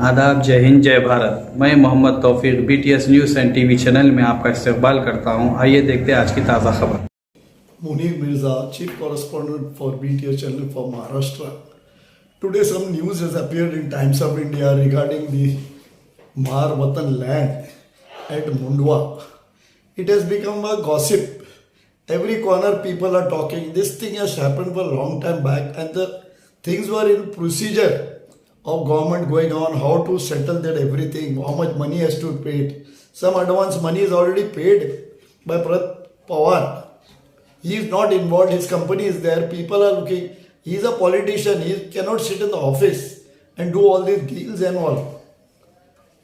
आदाब, जय हिंद, जय भारत। मैं Mohammad Taufiq BTS news and TV channel में आपका इस्तेमाल करता हूँ। आइए देखते हैं आज की ताज़ा खबर। Munir Mirza chief correspondent for BTS channel for Maharashtra today some news is appear in Times of India regarding the Mahar Watan land at Mundhwa it has become a gossip every corner people are talking this thing has happened for long time back and the things were in procedure of government going on how to settle that everything, how much money has to be paid. Some advance money is already paid by Prat Pawar. He is not involved, his company is there, people are looking. He is a politician, he cannot sit in the office and do all these deals and all.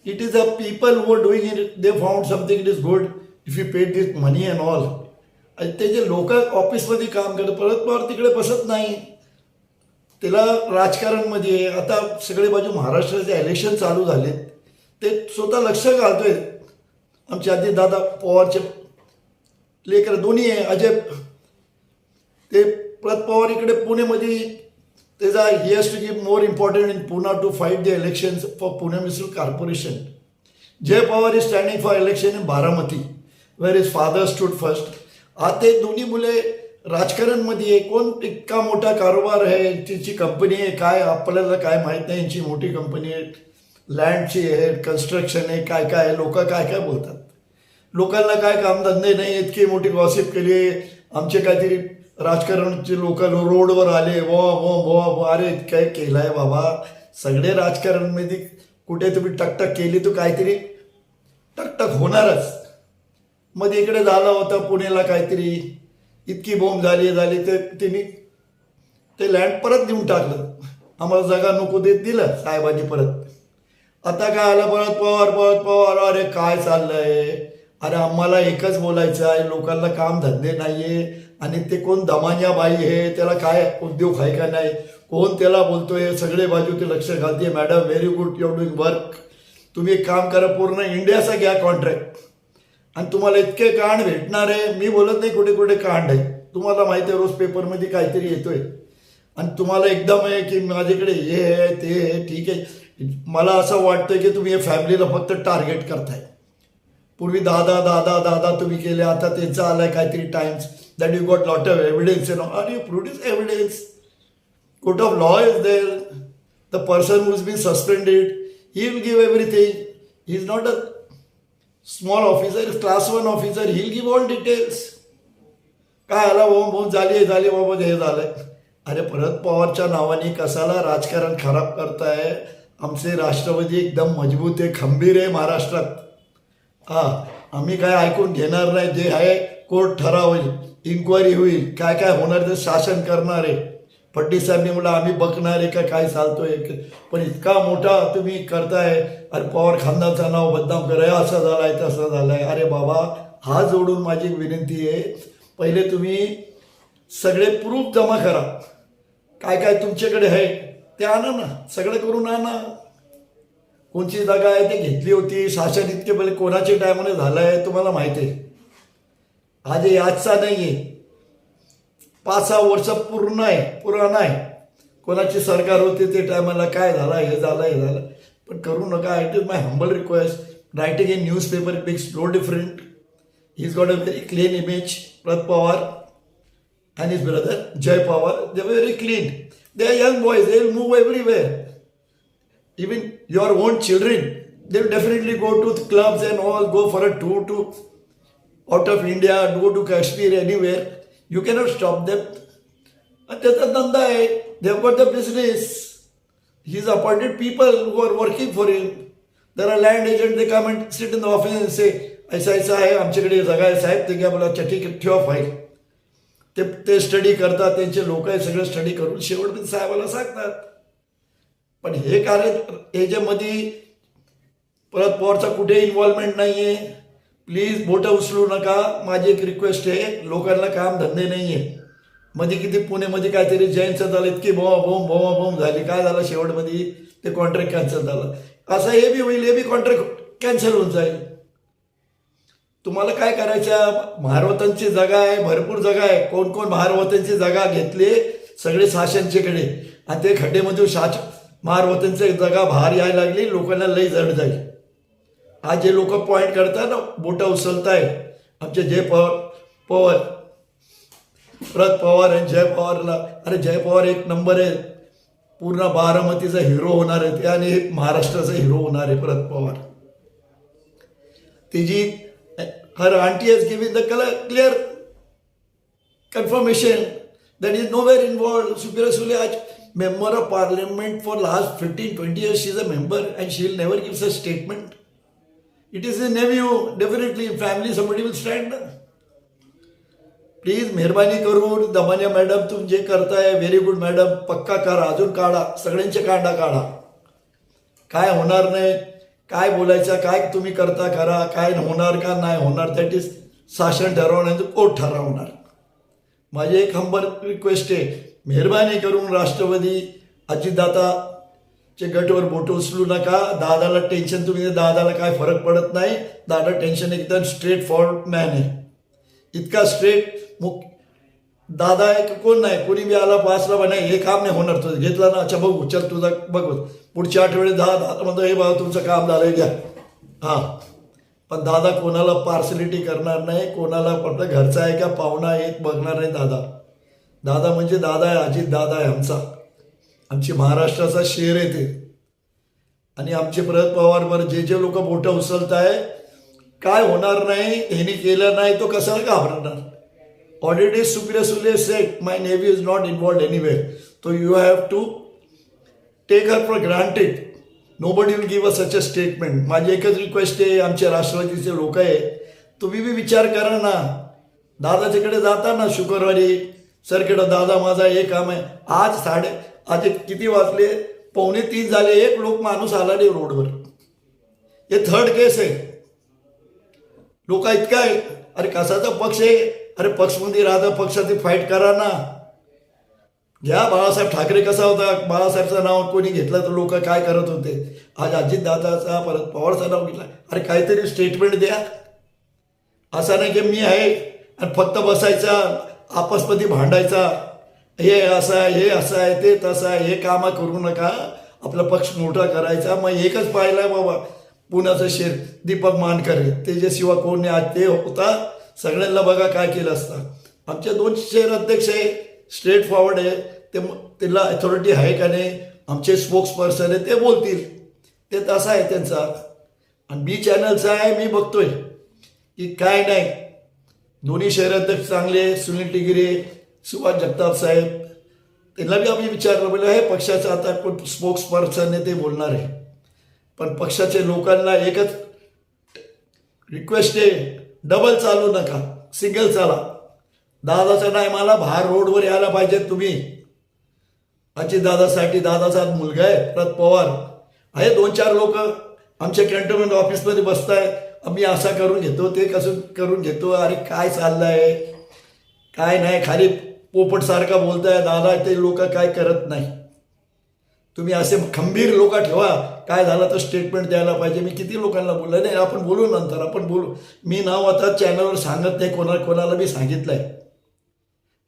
It is the people who are doing it, they found something it is good if you paid this money and all. आणि ते जे लोक ऑफिसमध्ये काम करतात परत पवार तिकडे बसत नाही त्याला राजकारणमध्ये आता सगळे बाजू महाराष्ट्राचे इलेक्शन चालू झालेत ते स्वतः लक्ष घालतोय. आमचे आधी दादा पवारचे लेकर दोन्ही आहे अजय ते प्रत पवार इकडे पुणेमध्ये त्याचा he has to give more important in Poona to fight the election for Pune municipal corporation Jay Pawar is standing for election in Baramati where is father stood first आता दोन्ही मुले राजकारणमध्ये आहे कोण इतका मोठा कारोबार आहे तिची कंपनी आहे काय आपल्याला काय माहीत नाही यांची मोठी कंपनी आहे लँडची आहे कन्स्ट्रक्शन आहे काय काय आहे लोक काय काय बोलतात. लोकांना काय कामधंदे नाही इतकी मोठी गॉसिप केली आमचे काहीतरी राजकारणचे लोक रोडवर आले वा व व वा अरे काय आहे बाबा? सगळे राजकारणमध्ये कुठे तुम्ही टकटक केली तर काहीतरी टकटक होणारच. मध्ये इकडे झाला होता पुण्याला काहीतरी. इतकी बोंब झाली झाली ते त्यांनी ते लँड परत देऊन टाकलं. आम्हाला जागा नको देत दिलं साहेबांनी परत. आता काय आलं? परत पवार परत पवार. अरे काय चाललंय? अरे आम्हाला एकच बोलायचं आहे लोकांना काम धंदे नाहीये. आणि ते कोण दमान्या बाई आहे त्याला काय उद्योग आहे का नाही? कोण त्याला बोलतोय? सगळे बाजू ते लक्ष घालते. Madam very good your doing work तुम्ही एक काम करा पूर्ण इंडियाचा घ्या कॉन्ट्रॅक्ट आणि तुम्हाला इतके कांड भेटणार आहे. मी बोलत नाही कुठे कुठे कांड आहे. तुम्हाला माहिती आहे रोज पेपरमध्ये काहीतरी येतोय. आणि तुम्हाला एकदम आहे की माझ्याकडे हे आहे ते आहे ठीक आहे. मला असं वाटतं की तुम्ही या फॅमिलीला फक्त टार्गेट करताय. पूर्वी दादा दादा दादा तुम्ही केले आता त्यांचं आलाय काहीतरी times that you got lot of evidence you know are you produce evidence court of law is there the person whose been suspended he will give everything he is not a small officer class one officer he'll give all details काय आला बोम बोम झाली झाली बाबा हे झालंय. अरे परत पवारच्या नावाने कसाला राजकारण खराब करताय? आमचे राष्ट्रवादी एकदम मजबूत आहे खंबीर आहे महाराष्ट्रात. हा आम्ही काय ऐकून घेणार नाही जे आहे कोर्ट ठरावेल इन्क्वायरी होईल काय काय होणार ते शासन करणार आहे. फडणवीस साहेबने म्हणलं आम्ही बघणार आहे का काय चालतोय? पण इतका मोठा तुम्ही करताय अरे पवार खानदानचं नाव बदनाम कराय असं झालाय तसं झालाय. अरे बाबा हा जोडून माझी विनंती आहे. पहिले तुम्ही सगळे प्रूफ जमा करा. काय काय तुमच्याकडे आहे ते आणा ना. सगळं करून आणा. कोणची जागा आहे ते घेतली होती. शासन इतके पहिले कोणाच्या टायमाने झालं आहे तुम्हाला माहिती आहे. हा जे आजचा नाही आहे पाच सहा वर्ष पूर्ण आहे पुरा नाही कोणाची सरकार होती ते टायमाला काय झालं हे झालं हे झालं. पण करू नका I is my humble request writing in newspaper makes no different he is got a very clean image Parth Pawar and is brother Jay Pawar they very clean they are young boys they will move everywhere even your own children they will definitely go to clubs and all go for a to to out of India go to Kashmir anywhere you cannot stop them त्याचा धंदा आहे देव the business he is appointed people who are working for in their are land agent they comment sit in the office say ऐसा ऐसा आहे आमच्याकडे जगा आहे साहेब ते घ्या मला चटी ठेवा फाईल ते ते स्टडी करतात त्यांचे लोक आहे सगळे स्टडी करून शेवट शेवटी साहेबाला सांगतात पण हे कार्य याच्यामध्ये परत पॉवरचा कुठे इन्व्हॉल्वमेंट नाही आहे प्लीज बोटं उचलू नका. माझी एक रिक्वेस्ट आहे. लोकांना काम धंदे नाही आहे मध्ये किती पुणेमध्ये काहीतरी जैनचं झालं इतकी भोवा भोम भोवा भोम झाली. काय झालं शेवटमध्ये? ते कॉन्ट्रॅक्ट कॅन्सल झालं. असं हे बी होईल हे बी कॉन्ट्रॅक्ट कॅन्सल होऊन जाईल. तुम्हाला काय करायचं? महारवतांची जागा आहे भरपूर जागा आहे. कोण कोण महारवतांची जागा घेतली? सगळे शासनचेकडे आणि ते खड्डेमधून शास महारवतांची जगा बाहेर यायला लागली. लोकांना लई जड जाईल. आज जे लोक पॉईंट करतात ना बोटं उचलताय आमचे जय पवार पवार शरद पवार आणि जय पवारला अरे जय पवार एक नंबर आहे पूर्ण बारामतीचा हिरो होणार आहे ते आणि एक महाराष्ट्राचा हिरो होणार आहे शरद पवार तिची her aunty has given the colour clear confirmation that is nowhere involve Supriya Sule आज member of parliament for last 15, 20 years. She is a member and she will never give such statement. It is a nephew. Definitely in family somebody will stand. Please मेहरबानी करून दमान्या madam तुम्ही जे करताय very good madam पक्का करा अजून काढा सगळ्यांचे कांडा काढा काय होणार नाही काय बोलायचं काय तुम्ही करता करा काय होणार का नाही होणार दॅट इज शासन ठरवण्याचं कोर्ट ठरवणार माझी एक हंबर रिक्वेस्ट आहे मेहरबानी करून राष्ट्रवादी चे गटवर बोट उचलू नका. दादाला टेन्शन तुम्ही दादाला काय फरक पडत नाही. दादा टेन्शन एकदम स्ट्रेट फॉरवर्ड मॅन आहे. इतका स्ट्रेट मुख दादा आहे की कोण नाही. कोणी बी आला पाचला बा नाही हे काम नाही होणार तुझं. घेतला ना अच्छा बघू. चल तुझा बघू. पुढच्या आठवड्यात दहा दादा म्हणतो हे बाबा तुमचं काम झालं घ्या. हां. पण दादा कोणाला पार्सलिटी करणार नाही. कोणाला फक्त घरचा आहे का पाहुणा एक बघणार नाही दादा. दादा म्हणजे दादा आहे अजित दादा आहे आमचा. आमची महाराष्ट्राचा शेर आहे ते. आणि आमचे शरद पवारवर जे जे लोक बोटं उचलत आहे काय होणार नाही ह्यानी केलं नाही तो कशाला घाबरणार? Already Supriya Sule said my nephew is not involved anyway तो you have to take her for granted nobody will give a such a statement माझी एकच रिक्वेस्ट आहे आमचे राष्ट्रवादीचे लोक आहे तुम्ही बी विचार करा ना. दादाच्याकडे जाता ना शुक्रवारी. सरकडं दादा माझा हे काम आहे. आज साडे आता किती वाजले? पावणे तीन झाले. एक लोक माणूस आला नाही रोडवर. हे थर्ड केस आहे. लोक इतका आहे अरे कसाचा पक्ष आहे? अरे पक्षमध्ये राहता पक्षाची फाईट करा ना. घ्या बाळासाहेब ठाकरे कसा होता? बाळासाहेबचं नाव कोणी घेतलं तर लोक काय करत होते? आज अजितदादाचा परत पवारचं नाव घेतलं. अरे काहीतरी स्टेटमेंट द्या. असं नाही की मी आहे आणि फक्त बसायचा आपसमध्ये भांडायचा. हे असं आहे हे असं आहे ते तसं आहे हे कामं करू नका. आपला पक्ष मोठा करायचा. मग एकच पाहिलं बाबा पुण्याचं शेर दीपक मानकर. त्याच्याशिवाय कोण नाही आज ते होता. सगळ्यांना बघा काय केलं असतं. आमचे दोन शहर अध्यक्ष आहे स्ट्रेट फॉरवर्ड आहे. ते त्याला अथॉरिटी आहे का नाही आमचे स्पोक्स पर्सन आहे ते बोलतील. ते तसं आहे त्यांचा. आणि बी चॅनलचा आहे मी बघतोय. की काय नाही. दोन्ही शहर अध्यक्ष चांगले सुनील टिगिरे सुभाष जगताप साहेब त्यांना बी आम्ही विचारलं म्हणजे हे पक्षाचं आता कोण स्पोक्स पर्सन आहे ते बोलणार आहे. पण पक्षाचे लोकांना एकच रिक्वेस्ट आहे डबल चालू नका सिंगल चाला. दादाच्या टायमाला बाहेर रोडवर यायला पाहिजे तुम्ही. अजित दादासाठी दादाचा मुलगा आहे प्रत पवार. आहे दोन चार लोक आमच्या कॅन्टोनमेंट ऑफिसमध्ये बसताय आम्ही असा करून घेतो ते कसं करून घेतो अरे काय चाललं आहे काय नाही खाली पोपटसारखा बोलताय दादा ते लोक काय करत नाही. तुम्ही असे खंबीर लोक ठेवा. काय झालं तर स्टेटमेंट द्यायला पाहिजे. मी किती लोकांना बोललं नाही आपण बोलू नंतर आपण बोलू. मी नाव आता चॅनलवर सांगत नाही कोणा कोणाला मी सांगितलं आहे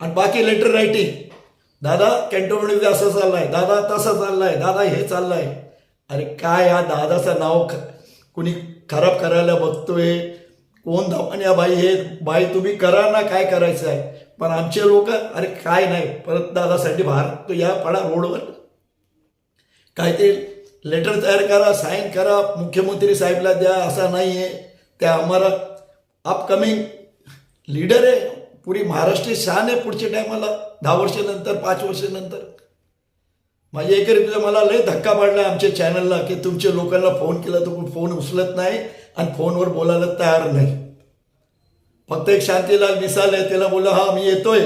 आणि बाकी लेटर रायटिंग दादा कॅन्टोनमेंटमध्ये असं चाललं आहे दादा तसं चाललं आहे दादा हे चाललं आहे अरे काय हा दादाचं नाव ख कुणी खराब करायला बघतोय? कोण धावण्या बाई हे बाई तुम्ही करा ना काय करायचं आहे? पण आमचे लोक अरे काय नाही परत दादासाठी बाहेर तो या पडा रोडवर. काय ते लेटर तयार करा साईन करा मुख्यमंत्री साहेबला द्या असा नाही आहे त्या आम्हाला अपकमिंग लीडर आहे. पुरी महाराष्ट्र शान आहे पुढच्या टायमाला दहा वर्षानंतर पाच वर्षानंतर. माझ्या एकरीत मला लय धक्का पडला आमच्या चॅनलला की तुमच्या लोकांना फोन केला तर फोन उचलत नाही आणि फोनवर बोलायला तयार नाही. फक्त एक शांतीलाल मिसाल आहे त्याला बोला हा मी येतोय.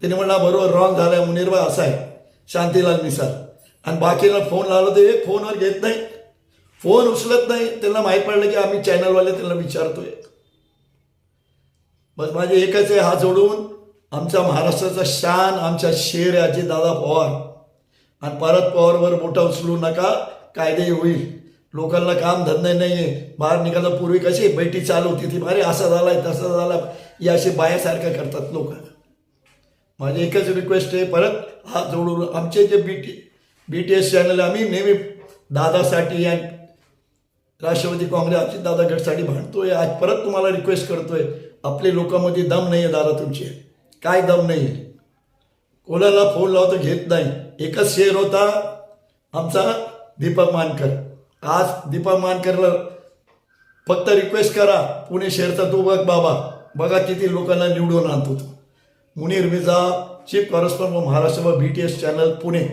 त्याने म्हणला बरोबर रॉंग झालाय मुनिरबा असा आहे. शांतीलाल मिसाल. आणि बाकीला फोन लावला तर एक फोनवर घेत नाही. फोन उचलत नाही. त्यांना माहीत पडलं की आम्ही चॅनलवाले त्यांना विचारतोय. बस माझे एकच आहे हा जोडून आमचा महाराष्ट्राचा शान आमच्या शेर आहे दादा पवार. आणि परत पॉवरवर मोठा उचलू नका. कायदे होईल. लोकांना काम धंदे नाही आहे बाहेर निघायला पूर्वी कशी बैठी चालू होती ती अरे असा झालाय तसा झाला. या असे बायासारखं करतात लोक. माझी एकच रिक्वेस्ट आहे परत हा जोडून आमचे जे B T B T S channel आम्ही नेहमी दादासाठी आणि राष्ट्रवादी काँग्रेस अजित दादा गटसाठी भांडतोय. आज परत तुम्हाला रिक्वेस्ट करतोय. आपले लोकांमध्ये दम नाही आहे दादा तुमचे. काय दम नाही आहे कोणाला फोन लावतो घेत नाही. एकच शेर होता आमचा दीपक मानकर. आज दीपक मानकरला फक्त रिक्वेस्ट करा पुणे शहरचा तो बघ बाबा. बघा किती लोकांना निवडून आणतो तो. Munir Mirza chief correspondent Maharashtra B T S channel Pune.